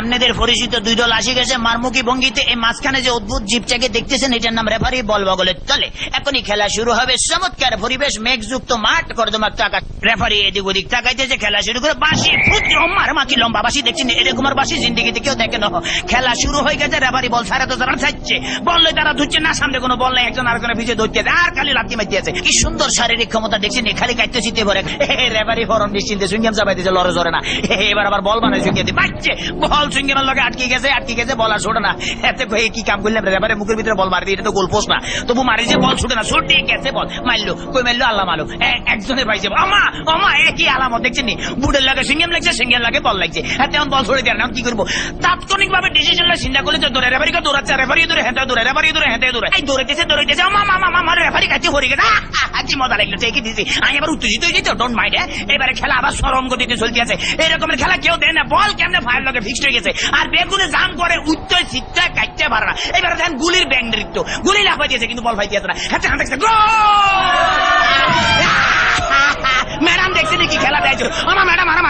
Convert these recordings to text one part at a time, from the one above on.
আপনাদের পরিচিত দুই দল আসি গেছে মারমুখী ভঙ্গিতে। এই মাঝখানে যে অদ্ভুত জিপটাকে দেখতেছেন, এটার নাম রেফারি বল বগলে চলে এখনই খেলা শুরু হবে। চমৎকার পরিবেশ, মেঘযুক্ত মাঠ কর্দমাক টাকা রেফারি এদিক ওদিক তাকাইতেছে, খেলা শুরু করে বাসি ফুট মার মাকি লম্বা বাসি দেখছেন এরকম আর বাসি জিন্দিগিতে কেউ দেখে না। খেলা শুরু হয়ে গেছে, রেফারি বল সারা তো তারা ছাড়ছে। বললে তারা ধুচ্ছে, না সামনে কোনো বল নেই, একজন আরেকজনের পিছিয়ে ধরতে আর খালি লাথি মারতে আছে কি সুন্দর শারীরিক ক্ষমতা, দেখছেন খালি কাটতে চিতে ভরে। রেফারি ফরম নিশ্চিন্তে সুইঙ্গাম চাপাই দিয়েছে লড়ে জোরে না। এবার আবার বল বানায় সুইঙ্গে দিয়ে। বাচ্চে বল সুইঙ্গেমের লগে আটকে গেছে আটকে গেছে, বল আর ছোটে না। এতে কি কাম করলাম রেফারি মুখের ভিতরে বল মারি দিয়ে এটা তো গোল না। তবু মারি যে বল ছুটে না ছুটে গেছে বল। মারলো, কই মারলো? আল্লাহ মারলো। এ- একজনের পাইছে আমা আমা এ, কি আলামত দেখছেন নি? বুটের লাগে লাগছে লাগে বল লাগছে। হ্যাঁ তেমন বল কি করব? তাৎক্ষণিক ভাবে চিন্তা করলে দৌড়ে রেফারিকে দৌড়াচ্ছে রেফারি দৌড়ে হেঁটে দৌড়ে রেফারি দৌড়ে হেঁটে দৌড়ে। এই দৌড়াইতেছে দৌড়াইতেছে। আমা মামা মামা রেফারি কাছে হরে গেছে। কি মজা লাগল, ঠিকই দিছি। আমি আবার উত্তেজিত হয়ে যেতে ডোন্ট মাইন্ড এবারে খেলা আবার সরম গতিতে চলতে আছে। এরকমের খেলা কেউ দেয় না। বল কেমনে ফায়ার লগে ফিক্সড হয়ে গেছে। আর বেগুনে জাম করে উত্তর সিটটা কাটতে পারে না। এবার দেখেন গুলির ব্যাং নৃত্য। গুলি লাফাই দিয়েছে, কিন্তু বল ফাইতে আছে না। হ্যাঁ দেখছে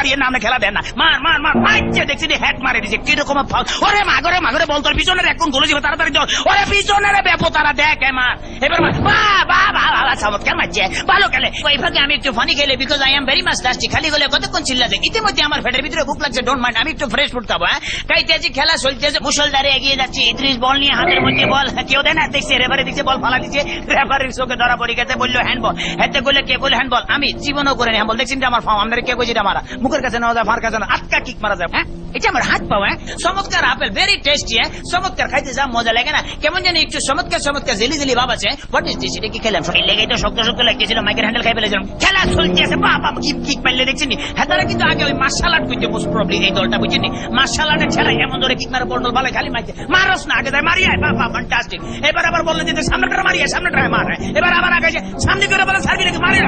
মারিয়ে নামে খেলা দেন না। মার মার মার মারছে দেখছি হেড মারে দিছে, কীরকম ওরে মাগরে মাগরে বল তোর পিছনে এখন গোলে যাবে তাড়াতাড়ি দৌড় ওরে পিছনে রে তারা দেখ মার এবার বা বা বা বা চমৎকার মারছে। ভালো খেলে। ওই ফাঁকে আমি একটু ফানি খেলে because I am very much lusty খালি গলে কতক্ষণ চিল্লাছে ইতিমধ্যে আমার ফেটের ভিতরে বুক লাগছে ডোন্ট মাইন্ড আমি একটু ফ্রেশ ফুড খাব হ্যাঁ? কাইতে আছি খেলা চলতেছে মুসলদারে এগিয়ে যাচ্ছে। ইদ্রিস, বল নিয়ে হাতের মধ্যে বল। কেউ দেয় না, দেখছে রেফারি দিচ্ছে, বল ফালা দিচ্ছে। রেফারির চোখে ধরা পড়ে গেছে, বলল হ্যান্ডবল হেতে করলে কে বলে? হ্যান্ডবল আমি, জীবনও করে হ্যান্ডবল দেখছেন যে আমার ফার্ম আমাদের কে কইছে মারা মুখের কাছে নেওয়া যায় ফার কাছে না আটকা কিক মারা যায় হ্যাঁ? এটা আমার হাত পাওয়া হ্যাঁ? চমৎকার আপেল ভেরি টেস্টি হ্যাঁ? চমৎকার খাইতে যা মজা লাগে না। কেমন জানি একটু চমৎকার চমৎকার, জেলি জেলি আছে। দিস এটা কি খেলাম? লেগে তো শক্ত শক্ত লাগতেছিল মাইকের হ্যান্ডেল খাই ফেলেছিলাম। খেলা চলতে আছে কিক কিক পাইলে হ্যাঁ কিন্তু আগে ওই মার্শাল আর্ট মোস্ট প্রবলি এই দলটা আর্টের খেলা এমন ধরে কিক মারে ভালো খালি মাইতে মারস না, আগে যায় মারি আয় বাবা ফ্যান্টাস্টিক এবার আবার বললেন যে সামনেটা মারি আয়। এবার আবার আগে সামনে করে বলে মারি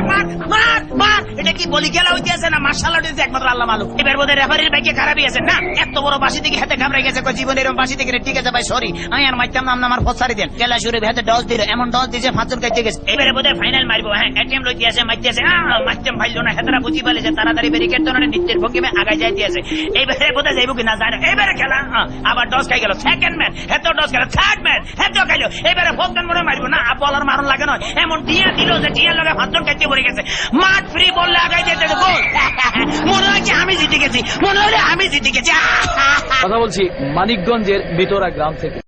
মার মার এটা কি বলি, খেলা হইতে আছে না? মার্শাল আর্ট একমাত্র আল্লাহ মালুম। এবার বোধহয় রেফারির বাইকে খারাপই আছে। এত বড় বাসি থেকে হাতে কামড়ে গেছে জীবন এরকম বাসি থেকে ঠিক আছে ভাই, সরি। আমি আর মাইতাম না আমার ফসারি দেন। খেলা শুরু ডস দিল, এমন ডস দিছে ফাঁচুর কাইতে গেছে। এবারে বোধহয় ফাইনাল মারবো হ্যাঁ এটিএম মাইতে মাইতাম না, হেতারা বুঝি পালে যে তাড়াতাড়ি ব্যারিকেড তো নিত্যের ভঙ্গিমে আগায় যাইতে আছে এইবারে বোধহয় যাইব কি না এবারে খেলা আবার ডস খাই গেল। সেকেন্ড ম্যান হেতো ডস গেল থার্ড ম্যান হেতো খাইলো। এবারে ফোকন মনে মারবো না বলার মারণ লাগে নয়। এমন টিয়া দিল যে টিয়ার লগে ফাঁচুর কাইতে পড়ে গেছে। মাঠ ফ্রি বললে আগাই যেতে গোল। মনে হয় আমি জিতে গেছি, মনে হলে আমি জিতে গেছি। কথা বলছি মানিকগঞ্জের বিতরা গ্রাম থেকে।